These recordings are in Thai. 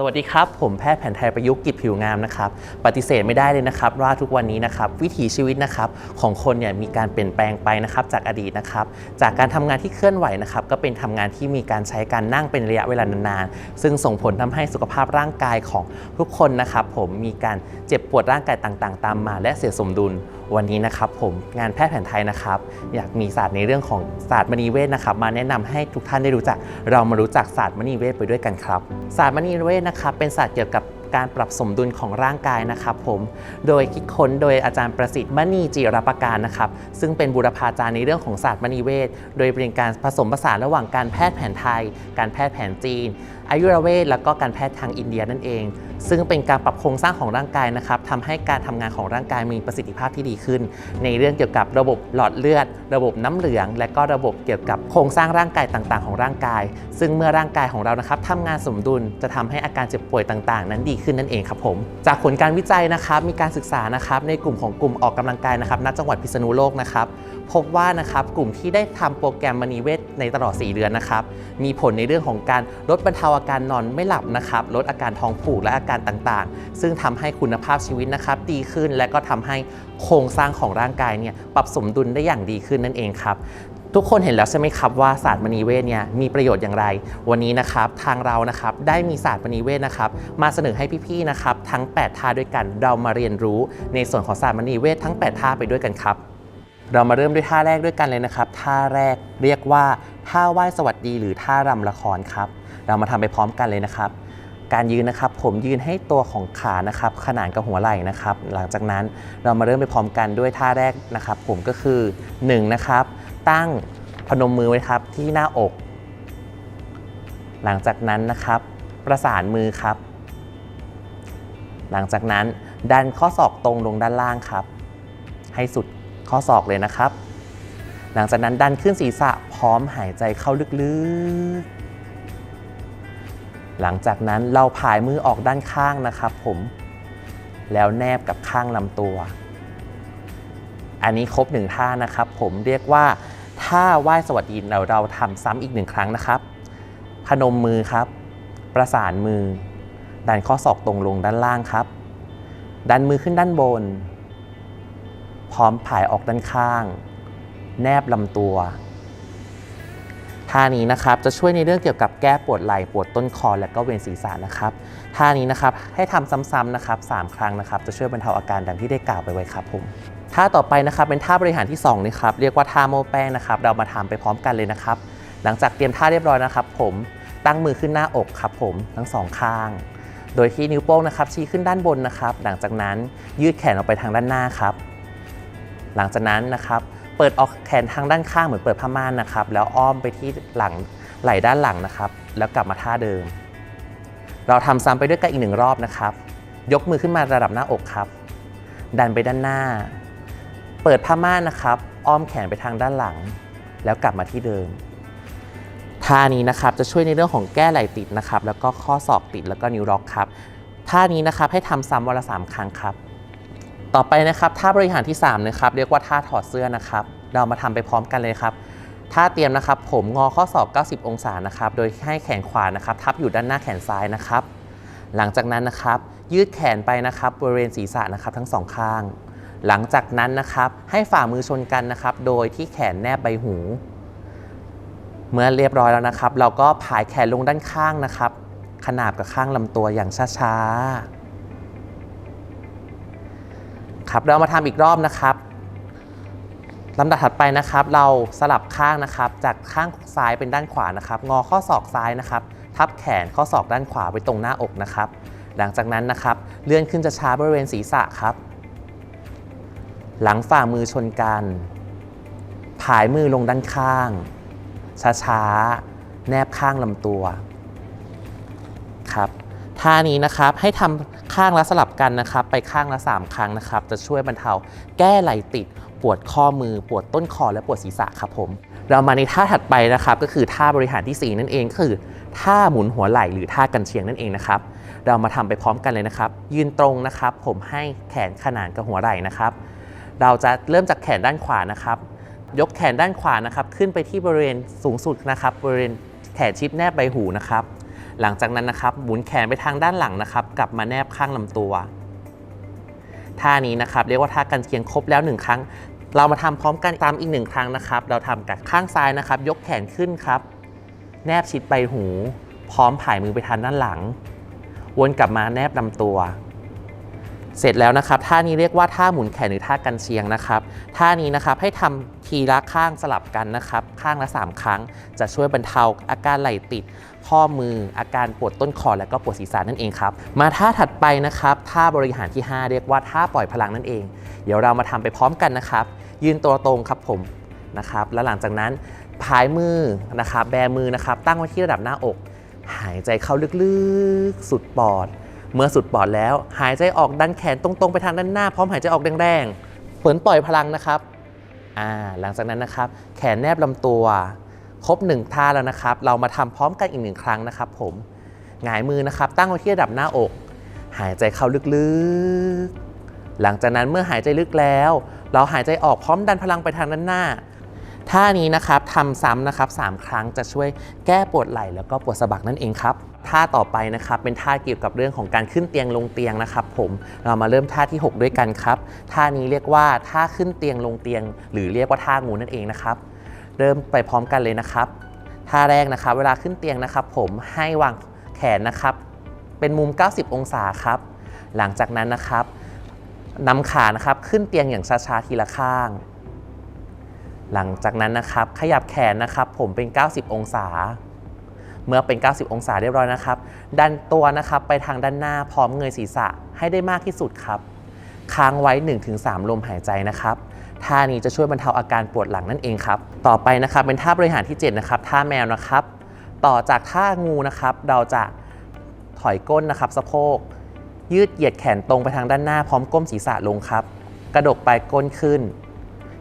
สวัสดีครับ ผมแพทย์แผนไทยประยุกต์กิจผิวงามนะครับปฏิเสธไม่ได้เลยนะครับว่าทุกวันนี้นะครับวิถีชีวิตนะครับของคนเนี่ยมีการเปลี่ยนแปลงไปนะครับจากอดีตนะครับจากการทำงานที่เคลื่อนไหวนะครับก็เป็นทำงานที่มีการใช้การนั่งเป็นระยะเวลานานๆ ซึ่งส่งผลทำให้สุขภาพร่างกายของทุกคนนะครับผมมีการเจ็บปวดร่างกายต่างๆ ตามมา และเสียสมดุล วันนี้นะครับผมงานแพทย์แผนไทยนะครับ อยากมีศาสตร์ในเรื่องของศาสตร์มณีเวทนะครับ มาแนะนำให้ทุกท่านได้รู้จัก เรามารู้จักศาสตร์มณีเวทไปด้วยกันครับศาสตร์มณีเวทนะครับเป็นศาสตร์เกี่ยวกับ การปรับสมดุลของร่างกายนะครับผมโดยคิดค้นโดยอาจารย์ประสิทธิ์มณีจิรประการนะครับซึ่งเป็นบุรพาจารย์ในเรื่องของศาสตร์มณีเวทโดยเป็นการผสมผสานระหว่างการแพทย์แผนไทย การแพทย์แผนจีนอายุรเวทแล้วก็การแพทย์ทางอินเดียนั่นเอง ซึ่งเป็นการปรับโครงสร้างของร่างกายนะครับทำให้การทำงานของร่างกายมีประสิทธิภาพที่ดีขึ้น ในเรื่องเกี่ยวกับระบบหลอดเลือด ระบบน้ำเหลือง และก็ระบบเกี่ยวกับโครงสร้างร่างกายต่างๆ ของร่างกาย ซึ่งเมื่อร่างกายของเรานะครับทำงานสมดุลจะทำให้อาการเจ็บป่วยต่างๆ นั้นดีขึ้นนั่นเองครับผม จากผลการวิจัยนะครับมีการศึกษานะครับในกลุ่มของกลุ่มออกกำลังกายนะครับณจังหวัดพิษณุโลกนะครับพบว่านะครับกลุ่มที่ได้ทำโปรแกรมมณีเวทในตลอด 4 เดือนนะครับมีผลในเรื่องของการลดบรรเทาอาการนอนไม่หลับนะครับลดอาการท้องผูกและอาการต่างๆ ซึ่งทำให้คุณภาพชีวิตนะครับดีขึ้นและก็ทำให้โครงสร้างของร่างกายเนี่ยปรับสมดุลได้อย่างดีขึ้นนั่นเองครับ ทุกคนเห็นแล้วใช่ไหมครับว่าศาสตร์มณีเวทเนี่ยมีประโยชน์อย่างไร วันนี้นะครับทางเรานะครับได้มีศาสตร์มณีเวทนะครับมาเสนอให้พี่ๆนะครับทั้ง 8 ท่าด้วยกัน เรามาเรียนรู้ในส่วนของศาสตร์มณีเวททั้ง 8 ท่าไปด้วยกันครับ เรามาเริ่มด้วยท่าแรกด้วยกันเลยนะครับ ท่าแรกเรียกว่าท่าไหว้สวัสดีหรือท่ารำละครครับ เรามาทำไปพร้อมกันเลยนะครับ การยืนนะครับ ผมยืนให้ตัวของขานะครับ ขนานกับหัวไหล่นะครับ หลังจากนั้นเรามาเริ่มไปพร้อมกันด้วยท่าแรกนะครับ ผมก็คือ1นะครับ ตั้งพนมมือไว้ครับที่หน้าอก หลังจากนั้นนะครับ ประสานมือครับ หลังจากนั้นดันข้อศอกตรงลงด้านล่างครับ ให้สุดข้อศอกเลยนะครับ หลังจากนั้นดันขึ้นศีรษะพร้อมหายใจเข้าลึกๆ หลังจากนั้นเราผายมือออกด้านข้างนะครับ ผม แล้วแนบกับข้างลำตัว อันนี้ครบหนึ่งท่านะครับ ผมเรียกว่า ท่าไหว้สวัสดีเราเราทำซ้ำอีกหนึ่งครั้งนะครับ พนมมือครับ ประสานมือ ดันข้อศอกตรงลงด้านล่างครับ ดันมือขึ้นด้านบน พร้อมผายออกด้านข้าง แนบลำตัวท่านี้นะครับจะช่วยในเรื่องเกี่ยวกับแก้ปวดไหล่ปวดต้นคอและก็เวียนศีรษะนะครับท่านี้นะครับให้ทำซ้ำๆนะครับสามครั้งนะครับ จะช่วยบรรเทาอาการดังที่ได้กล่าวไปไว้ครับผม ท่าต่อไปนะครับเป็นท่าบริหารที่2นะครับเรียกว่าท่าโมแป้งนะครับ เรามาทำไปพร้อมกันเลยนะครับ หลังจากเตรียมท่าเรียบร้อยนะครับ ผมตั้งมือขึ้นหน้าอกครับ ผมทั้งสองข้าง โดยที่นิ้วโป้งนะครับชี้ขึ้นด้านบนนะครับ หลังจากนั้นยืดแขนออกไปทางด้านหน้าครับ หลังจากนั้นนะครับ เปิดออกแขนทางด้านข้างเหมือนเปิดผ้าม่านนะครับ แล้วอ้อมไปที่หลังไหล่ด้านหลังนะครับ แล้วกลับมาท่าเดิม เราทำซ้ำไปด้วยกันอีกหนึ่งรอบนะครับ ยกมือขึ้นมาระดับหน้าอกครับ ดันไปด้านหน้า เปิดผ้าม่านนะครับ อ้อมแขนไปทางด้านหลัง แล้วกลับมาที่เดิมท่านี้นะครับจะช่วยในเรื่องของแก้ไหล่ติดนะครับ แล้วก็ข้อศอกติดแล้วก็นิ้วล็อกครับท่านี้นะครับให้ทำซ้ำวันละสามครั้งครับ ต่อไปนะครับท่าบริหารที่3นะครับเรียกว่าท่าถอดเสื้อนะครับ เรามาทำไปพร้อมกันเลยครับท่าเตรียมนะครับ ผมงอข้อศอก 90 องศานะครับ โดยให้แขนขวานะครับ ทับอยู่ด้านหน้าแขนซ้ายนะครับ หลังจากนั้นนะครับ ยืดแขนไปนะครับบริเวณศีรษะนะครับทั้งสองข้าง หลังจากนั้นนะครับให้ฝ่ามือชนกันนะครับ โดยที่แขนแนบใบหู เมื่อเรียบร้อยแล้วนะครับ เราก็ผายแขนลงด้านข้างนะครับ ขนาบกับข้างลำตัวอย่างช้าๆครับเรามาทำอีกรอบนะครับลำดับถัดไปนะครับ เราสลับข้างนะครับ จากข้างซ้ายเป็นด้านขวานะครับ งอข้อศอกซ้ายนะครับ ทับแขนข้อศอกด้านขวาไว้ตรงหน้าอกนะครับ หลังจากนั้นนะครับ เลื่อนขึ้นจะช้าบริเวณศีรษะครับ หลังฝ่ามือชนกันผายมือลงด้านข้าง ช้าๆ แนบข้างลำตัวครับท่านี้นะครับให้ทำข้างละสลับกันนะครับ ไปข้างละ 3 ครั้งนะครับ จะช่วยบรรเทาแก้ไหลติด ปวดข้อมือ ปวดต้นคอและปวดศีรษะครับผม เรามาในท่าถัดไปนะครับ ก็คือท่าบริหารที่ 4 นั่นเองคือท่าหมุนหัวไหล่หรือท่ากันเชียงนั่นเองนะครับ เรามาทำไปพร้อมกันเลยนะครับ ยืนตรงนะครับ ผมให้แขนขนานกับหัวไหล่นะครับ เราจะเริ่มจากแขนด้านขวานะครับ ยกแขนด้านขวานะครับ ขึ้นไปที่บริเวณสูงสุดนะครับ บริเวณแขนชิดแนบใบหูนะครับ หลังจากนั้นนะครับ หมุนแขนไปทางด้านหลังนะครับ กลับมาแนบข้างลำตัวท่านี้นะครับ เรียกว่าท่ากันเชียงครบแล้วหนึ่งครั้ง เรามาทำพร้อมกันตามอีกหนึ่งครั้งนะครับ เราทำกับข้างซ้ายนะครับ ยกแขนขึ้นครับ แนบชิดใบหู พร้อมผายมือไปทางด้านหลัง วนกลับมาแนบลำตัว เสร็จแล้วนะครับท่านี้เรียกว่าท่าหมุนแขนหรือท่ากันเชียงนะครับท่านี้นะครับให้ทำทีละข้างสลับกันนะครับ ข้างละ 3 ครั้ง จะช่วยบรรเทาอาการไหล่ติด ข้อมืออาการปวดต้นคอและก็ปวดศีรษะนั่นเองครับ มาท่าถัดไปนะครับท่าบริหารที่ 5 เรียกว่าท่าปล่อยพลังนั่นเอง เดี๋ยวเรามาทำไปพร้อมกันนะครับ ยืนตัวตรงครับผมนะครับ แล้วหลังจากนั้นพายมือนะครับ แบมือนะครับ ตั้งไว้ที่ระดับหน้าอก หายใจเข้าลึกๆ สุดปอด เมื่อสุดปอดแล้ว หายใจออกดันแขนตรงๆ ไปทางด้านหน้า พร้อมหายใจออกแรงๆฝนปล่อยพลังนะครับอ่าหลังจากนั้นนะครับ แขนแนบลำตัว ครบหนึ่งท่าแล้วนะครับ เรามาทำพร้อมกันอีกหนึ่งครั้งนะครับ ผมหงายมือนะครับ ตั้งไว้ที่ระดับหน้าอก หายใจเข้าลึกๆ หลังจากนั้นเมื่อหายใจลึกแล้ว เราหายใจออกพร้อมดันพลังไปทางด้านหน้า ท่านี้นะครับทำซ้ำนะครับ3ครั้งจะช่วยแก้ปวดไหล่แล้วก็ปวดสะบักนั่นเองครับท่าต่อไปนะครับเป็นท่าเกี่ยวกับเรื่องของการขึ้นเตียงลงเตียงนะครับ ผมเรามาเริ่มท่าที่ 6 ด้วยกันครับท่านี้เรียกว่าท่าขึ้นเตียงลงเตียง หรือเรียกว่าท่างูนั่นเองนะครับ เริ่มไปพร้อมกันเลยนะครับ ท่าแรกนะครับ เวลาขึ้นเตียงนะครับ ผมให้วางแขนนะครับ เป็นมุม 90 องศาครับ หลังจากนั้นนะครับนำขานะครับขึ้นเตียงอย่างช้าๆทีละข้าง หลังจากนั้นนะครับขยับแขนนะครับ ผมเป็น 90 องศา เมื่อเป็น 90 องศาเรียบร้อยนะครับ ดันตัวนะครับไปทางด้านหน้าพร้อมเงยศีรษะให้ได้มากที่สุดครับ ค้างไว้ 1-3 ลมหายใจนะครับท่านี้จะช่วยบรรเทาอาการปวดหลังนั่นเองครับ ต่อไปนะครับเป็นท่าบริหารที่ 7 นะครับ ท่าแมวนะครับ ต่อจากท่างูนะครับ เราจะถอยก้นนะครับสะโพก ยืดเหยียดแขนตรงไปทางด้านหน้าพร้อมก้มศีรษะลงครับ กระดกไปก้นขึ้น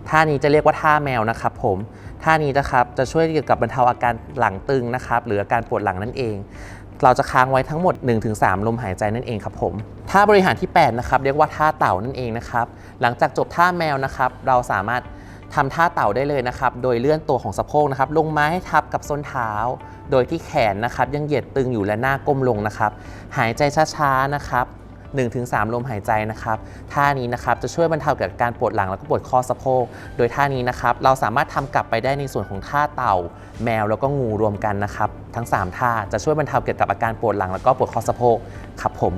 ท่านี้จะเรียกว่าท่าแมวนะครับผมท่านี้นะครับจะช่วยเกี่ยวกับบรรเทาอาการหลังตึงนะครับหรืออาการปวดหลังนั่นเอง เราจะค้างไว้ทั้งหมด 1-3 ลมหายใจนั่นเองครับผมท่าบริหารที่8นะครับเรียกว่าท่าเต่านั่นเองนะครับหลังจากจบท่าแมวนะครับเราสามารถทำท่าเต่าได้เลยนะครับ โดยเลื่อนตัวของสะโพกนะครับ ลงมาให้ทับกับส้นเท้า โดยที่แขนนะครับ ยังเหยียดตึงอยู่และหน้าก้มลงนะครับ หายใจช้าๆนะครับ 1-3 ลมหายใจนะครับท่านี้นะครับจะช่วยบรรเทาเกี่ยวกับการปวดหลังแล้วก็ปวดข้อสะโพก โดยท่านี้นะครับเราสามารถทำกลับไปได้ในส่วนของท่าเต่า แมวแล้วก็งูรวมกันนะครับทั้ง 3 ท่าจะช่วยบรรเทาเกี่ยวกับอาการปวดหลังแล้วก็ปวดข้อสะโพกครับผม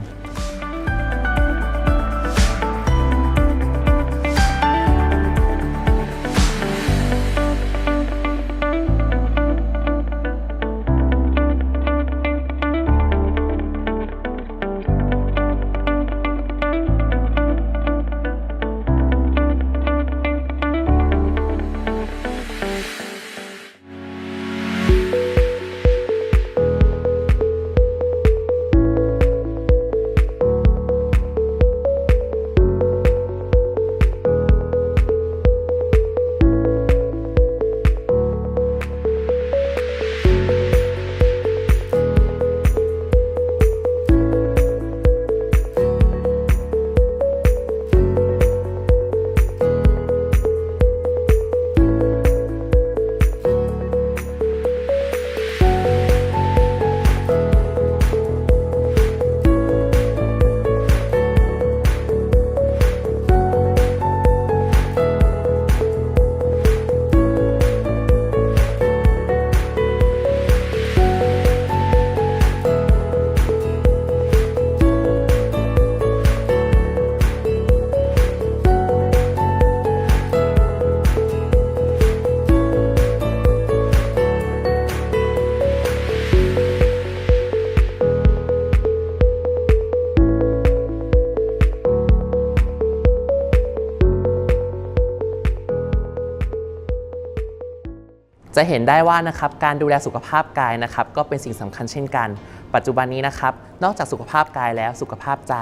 จะเห็นได้ว่านะครับการดูแลสุขภาพกายนะครับก็เป็นสิ่งสำคัญเช่นกัน ปัจจุบันนี้นะครับนอกจากสุขภาพกายแล้วสุขภาพใจ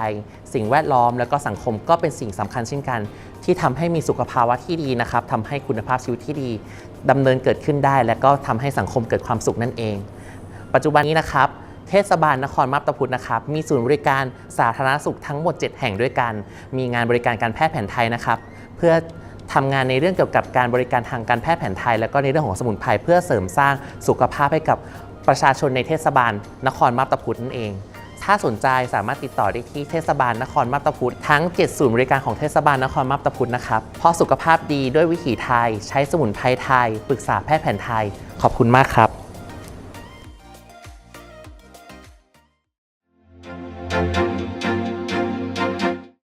สิ่งแวดล้อมและก็สังคมก็เป็นสิ่งสำคัญเช่นกัน ที่ทำให้มีสุขภาวะที่ดีนะครับทำให้คุณภาพชีวิตที่ดีดำเนินเกิดขึ้นได้ และก็ทำให้สังคมเกิดความสุขนั่นเอง ปัจจุบันนี้นะครับเทศบาลนครมาบตาพุธนะครับ มีศูนย์บริการสาธารณสุขทั้งหมด 7 แห่งด้วยกัน มีงานบริการการแพทย์แผนไทยนะครับ เพื่อ ทำงานในเรื่องเกี่ยวกับการบริการทางการแพทย์แผนไทย แล้วก็ในเรื่องของสมุนไพรเพื่อเสริมสร้างสุขภาพให้กับประชาชนในเทศบาล นครมาบตาพุธนั่นเอง ถ้าสนใจสามารถติดต่อได้ที่เทศบาลนครมาบตาพุธทั้ง 7 ศูนย์บริการของเทศบาลนครมาบตาพุธนะครับ เพราะสุขภาพดีด้วยวิถีไทย ใช้สมุนไพรไทย ปรึกษาแพทย์แผนไทย ขอบคุณมากครับ